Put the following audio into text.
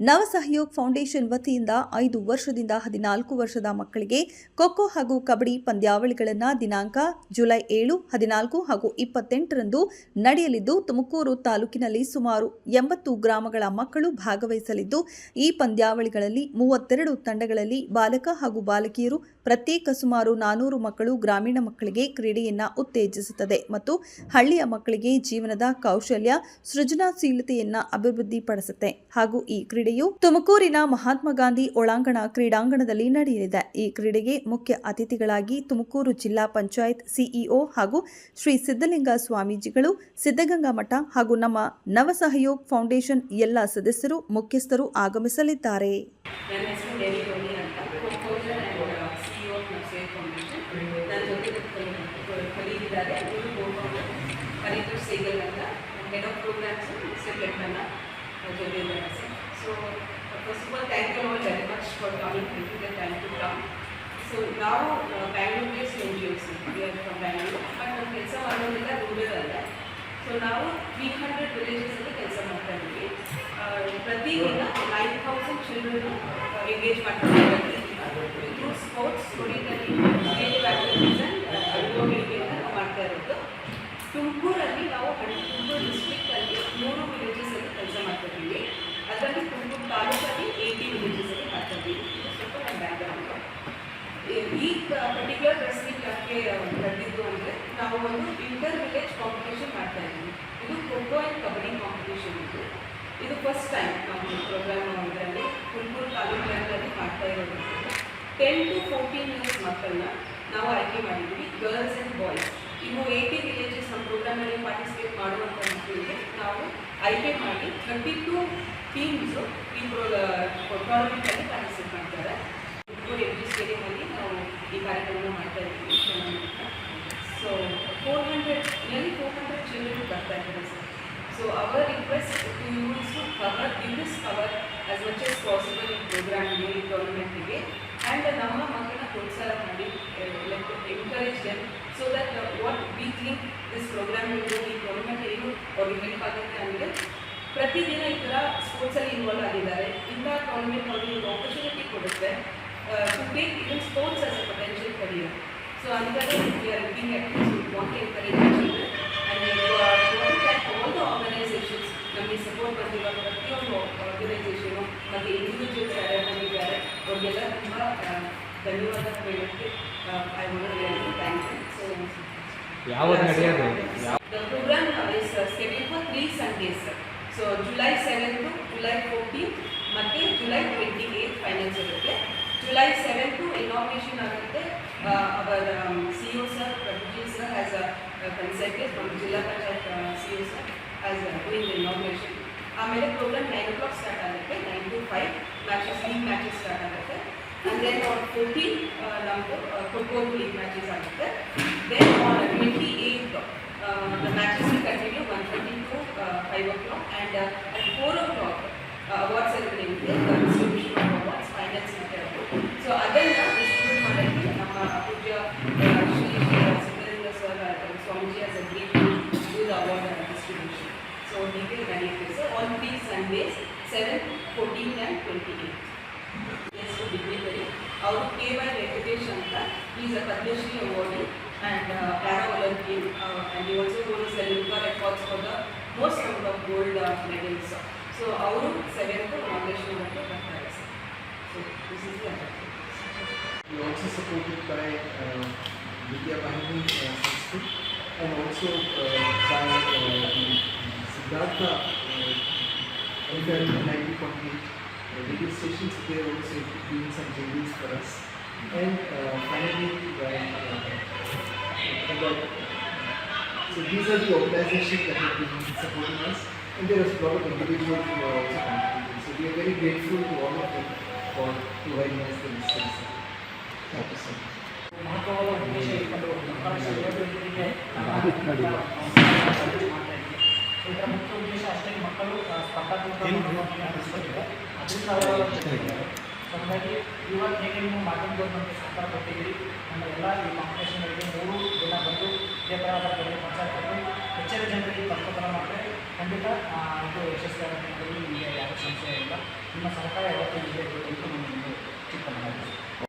ನವ ಸಹಯೋಗ್ ಫೌಂಡೇಶನ್ ವತಿಯಿಂದ ಐದು ವರ್ಷದಿಂದ ಹದಿನಾಲ್ಕು ವರ್ಷದ ಮಕ್ಕಳಿಗೆ ಖೋಖೋ ಹಾಗೂ ಕಬಡ್ಡಿ ಪಂದ್ಯಾವಳಿಗಳನ್ನು ದಿನಾಂಕ ಜುಲೈ ಏಳು, ಹದಿನಾಲ್ಕು ಹಾಗೂ ಇಪ್ಪತ್ತೆಂಟರಂದು ನಡೆಯಲಿದ್ದು, ತುಮಕೂರು ತಾಲೂಕಿನಲ್ಲಿ ಸುಮಾರು ಎಂಬತ್ತು ಗ್ರಾಮಗಳ ಮಕ್ಕಳು ಭಾಗವಹಿಸಲಿದ್ದು, ಈ ಪಂದ್ಯಾವಳಿಗಳಲ್ಲಿ ಮೂವತ್ತೆರಡು ತಂಡಗಳಲ್ಲಿ ಬಾಲಕ ಹಾಗೂ ಬಾಲಕಿಯರು ಪ್ರತ್ಯೇಕ ಸುಮಾರು ನಾನೂರು ಮಕ್ಕಳು ಗ್ರಾಮೀಣ ಮಕ್ಕಳಿಗೆ ಕ್ರೀಡೆಯನ್ನ ಉತ್ತೇಜಿಸುತ್ತದೆ ಮತ್ತು ಹಳ್ಳಿಯ ಮಕ್ಕಳಿಗೆ ಜೀವನದ ಕೌಶಲ್ಯ ಸೃಜನಾಶೀಲತೆಯನ್ನು ಅಭಿವೃದ್ಧಿಪಡಿಸುತ್ತೆ. ಹಾಗೂ ಈ ಕ್ರೀಡೆಯು ತುಮಕೂರಿನ ಮಹಾತ್ಮ ಗಾಂಧಿ ಒಳಾಂಗಣ ಕ್ರೀಡಾಂಗಣದಲ್ಲಿ ನಡೆಯಲಿದೆ. ಈ ಕ್ರೀಡೆಗೆ ಮುಖ್ಯ ಅತಿಥಿಗಳಾಗಿ ತುಮಕೂರು ಜಿಲ್ಲಾ ಪಂಚಾಯತ್ ಸಿಇಒ ಹಾಗೂ ಶ್ರೀ ಸಿದ್ದಲಿಂಗ ಸ್ವಾಮೀಜಿಗಳು ಸಿದ್ದಗಂಗಾ ಮಠ ಹಾಗೂ ನಮ್ಮ ನವ ಸಹಯೋಗ್ ಫೌಂಡೇಶನ್ ಎಲ್ಲ ಸದಸ್ಯರು, ಮುಖ್ಯಸ್ಥರು ಆಗಮಿಸಲಿದ್ದಾರೆ. ಹೆಡ್ ಆಫ್ ಪ್ರೋಗ್ರಾಮ್ಸ್ ಜೊತೆ ಇದ್ದಾರೆ sir so first of all thank you all very much for coming to the time so ನಾವು Bangalore base N G O's from Bangalore but ನಮ್ಮ ಕೆಲಸ ಮಾಡೋದೆಲ್ಲ ರೂರಲ್ ಸೊ ನಾವು ತ್ರೀ ಹಂಡ್ರೆಡ್ ವಿಲೇಜಸಲ್ಲಿ ಕೆಲಸ ಮಾಡ್ತಾ ಇದ್ದೀವಿ ಪ್ರತಿದಿನ ನೈನ್ ತೌಸಂಡ್ ಚಿಲ್ಡ್ರನ್ ಎಂಗೇಜ್ ಮಾಡ್ತಾ ಇದ್ದೀವಿ ಥ್ರೂ ಸ್ಪೋರ್ಟ್ಸ್ ಸ್ಟೋರಿನಲ್ಲಿ ಕ್ರಿಯೇಟಿವ್ ಆ್ಯಕ್ಟಿವಿಟೀಸ್ ಆ್ಯಂಡ್ ನಾವು ಮಾಡ್ತಾ ಇರೋದು ತುಮಕೂರಲ್ಲಿ ನಾವು ಹಳ್ಳಿ ತುಮಕೂರು ಡಿಸ್ಟ್ರಿಕ್ಟಲ್ಲಿ ಮೂರು ವಿಲೇಜಸಲ್ಲಿ ಕೆಲಸ ಮಾಡ್ತಾ ಇದ್ದೀವಿ ಅದರಲ್ಲಿ ತುಮಕೂರು ತಾಲೂಕಲ್ಲಿ ಏಯ್ಟಿ ವಿಲೇಜಸಲ್ಲಿ ಮಾಡ್ತಾ ಇದ್ದೀವಿ ಇದು ಸ್ವಲ್ಪ ನಮ್ಮ ಬ್ಯಾಕ್ಗ್ರೌಂಡು ಈ ಪರ್ಟಿಕ್ಯುಲರ್ ಮೀಟ್ ಯಾಕೆ ಕರೆದಿದ್ದು ಅಂದರೆ ನಾವು ಒಂದು ಇಂಟರ್ ವಿಲೇಜ್ ಕಾಂಪಿಟೇಷನ್ ಮಾಡ್ತಾ ಇದ್ದೀವಿ. ಇದು ಖೋಖೋ ಆ್ಯಂಡ್ ಕಬಡ್ಡಿ ಕಾಂಪಿಟೇಷನ್ ಇದು. ಇದು ಫಸ್ಟ್ ಟೈಮ್ ನಾವು ಪ್ರೋಗ್ರಾಮ್ ಇದರಲ್ಲಿ ತುಮಕೂರು ತಾಲೂಕಿನಲ್ಲಿ ಮಾಡ್ತಾ ಇರೋದು. ಟೆನ್ ಟು ಫೋರ್ಟೀನ್ ಇಯರ್ಸ್ ಮಕ್ಕಳನ್ನ ನಾವು ಆಯ್ಕೆ ಮಾಡಿದ್ದೀವಿ ಗರ್ಲ್ಸ್ ಆ್ಯಂಡ್ ಬಾಯ್ಸ್ ಇನ್ನು ಏಯ್ಟಿ ವಿಲೇಜಸ್ ನಮ್ಮ ಪ್ರೋಗ್ರಾಮಲ್ಲಿ ಪಾರ್ಟಿಸಿಪೇಟ್ ಮಾಡುವಂಥ ಮಕ್ಕಳಿಗೆ ನಾವು ಆಯ್ಕೆ ಮಾಡಿ ಥರ್ಟಿ ಟು ಟೀಮ್ಸು ಈ ಪ್ರೋ ಟೂರ್ನಮೆಂಟಲ್ಲಿ ಪಾರ್ಟಿಸಿಪೇಟ್ ಮಾಡ್ತಾರೆ ತುಮಕೂರು ಎಂ ಜಿ ಸ್ಟೇಡಿಯಮಲ್ಲಿ ನಾವು ಈ ಕಾರ್ಯಕ್ರಮ ಮಾಡ್ತಾ ಇದ್ದೀವಿ so four hundred nearly four hundred children ಬರ್ತಾ ಇದ್ದಾರೆ sir so our request to use to cover in this cover as much as possible ಈ ಪ್ರೋಗ್ರಾಮ್ಗೆ ಈ ಗೌರ್ಮೆಂಟಿಗೆ ಆ್ಯಂಡ್ ನಮ್ಮ ಮಕ್ಕಳನ್ನ ಪ್ರೋತ್ಸಾಹ ಮಾಡಿ like encourage them so that what we think this programme ಈ ಗೌರ್ಮೆಂಟ್ ಏನು ಅವ್ರಿಗೆ ಹೆಲ್ಪ್ ಆಗುತ್ತೆ ಅಂದರೆ ಪ್ರತಿದಿನ ಈ ಥರ ಸ್ಪೋರ್ಟ್ಸಲ್ಲಿ ಇನ್ವಾಲ್ವ್ ಆಗಿದ್ದಾರೆ. ಇಂಥ ಗೌರ್ಮೆಂಟ್ ಅವ್ರಿಗೆ ಒಂದು ಆಪರ್ಚುನಿಟಿ ಕೊಡುತ್ತೆ. To take even sports as a potential career so ಅಂತಾರೆ we are looking at this want encourage children and all the organisations ನಮಗೆ ಸಪೋರ್ಟ್ ಬಂದಿರೋ ಪ್ರತಿಯೊಂದು ಆರ್ಗನೈಸೇಷನು ಮತ್ತು ಇಂಡಿವಿಜುವಲ್ಸ್ ಯಾರ್ಯಾರು ಬಂದಿದ್ದಾರೆ ಅವ್ರಿಗೆಲ್ಲ ತುಂಬ ಧನ್ಯವಾದ ಹೇಳೋಕ್ಕೆ I want thank you so ಯಾವಾಗ ನಡೆಯೋದು ಯಾವ The program uh, is uh, scheduled for three Sundays. sir. So July 7th to July 14th ಮತ್ತೆ July 28th finals ಇರುತ್ತೆ July 7th to inauguration ಆಗುತ್ತೆ our C O sir Prabhuji sir as a consultant from zilla panchayat C O sir as doing the inauguration ಆಮೇಲೆ programme nine o'clock start ಆಗುತ್ತೆ nine to five matches league matches start ಆಗುತ್ತೆ and then on 14 uh, ನಮ್ಮದು kho kho league matches ಆಗುತ್ತೆ then on 28th uh, the matches will continue 1:30 to uh, 5 o'clock and Swamiji as a greet do the award distribution so ಹೀಗೆ ನಡೆಯುತ್ತೆ sir on three Sundays seven fourteen and twenty eight S ಡಿಗ್ರಿಗರಿ ಅವರು K Y Venkatesh ಅಂತ is a Padmashri awardee and para Olympian and he also goals the Limca records for the most number of gold medals so ಅವರು seventh nomination ಅಂತ ಬರ್ತಾರೆ sir so this is the We also supported by uh, Vidya Bahini uh, Sanskrit and also uh, by uh, the Siddhartha uh, FM 90.8 uh, radio stations. They are also doing some JVs for us. And uh, finally, by, so these are the organizations that have been supporting us. And there is a lot of individuals who are also contributing. So we are very grateful to all of them for providing us the resources. Thank you so much. ಇದರ ಮುಖ್ಯ ಉದ್ದೇಶ ಅಷ್ಟೇ ಮಕ್ಕಳು ಸ್ಪರ್ಧಾತ್ಮಕ ಅದರಿಂದ ಹಾಗಾಗಿ ಇವಾಗ ಹೇಗೆ ನೀವು ಮಾಧ್ಯಮದವ್ರು ಅಂತ ಸರ್ಕಾರ ಕೊಟ್ಟಿದ್ದೀರಿ ನಮ್ಮ ಎಲ್ಲ ಈ ಮೂರು ಜನ ಬಂದು ಇದೇ ಥರದ ಬೆಲೆ ಹೆಚ್ಚಿನ ಜನರಿಗೆ ತಪ್ಪತರ ಮಾತ್ರ ಖಂಡಿತ ಇದು ಯಶಸ್ವಿಯಾಗುತ್ತೆ ನಿಮಗೆ ಯಾವುದೇ ಸಂಶಯ ಇಲ್ಲ. ನಿಮ್ಮ ಸರ್ಕಾರ ಯಾವತ್ತೂ ಇದೆ ಅಂತ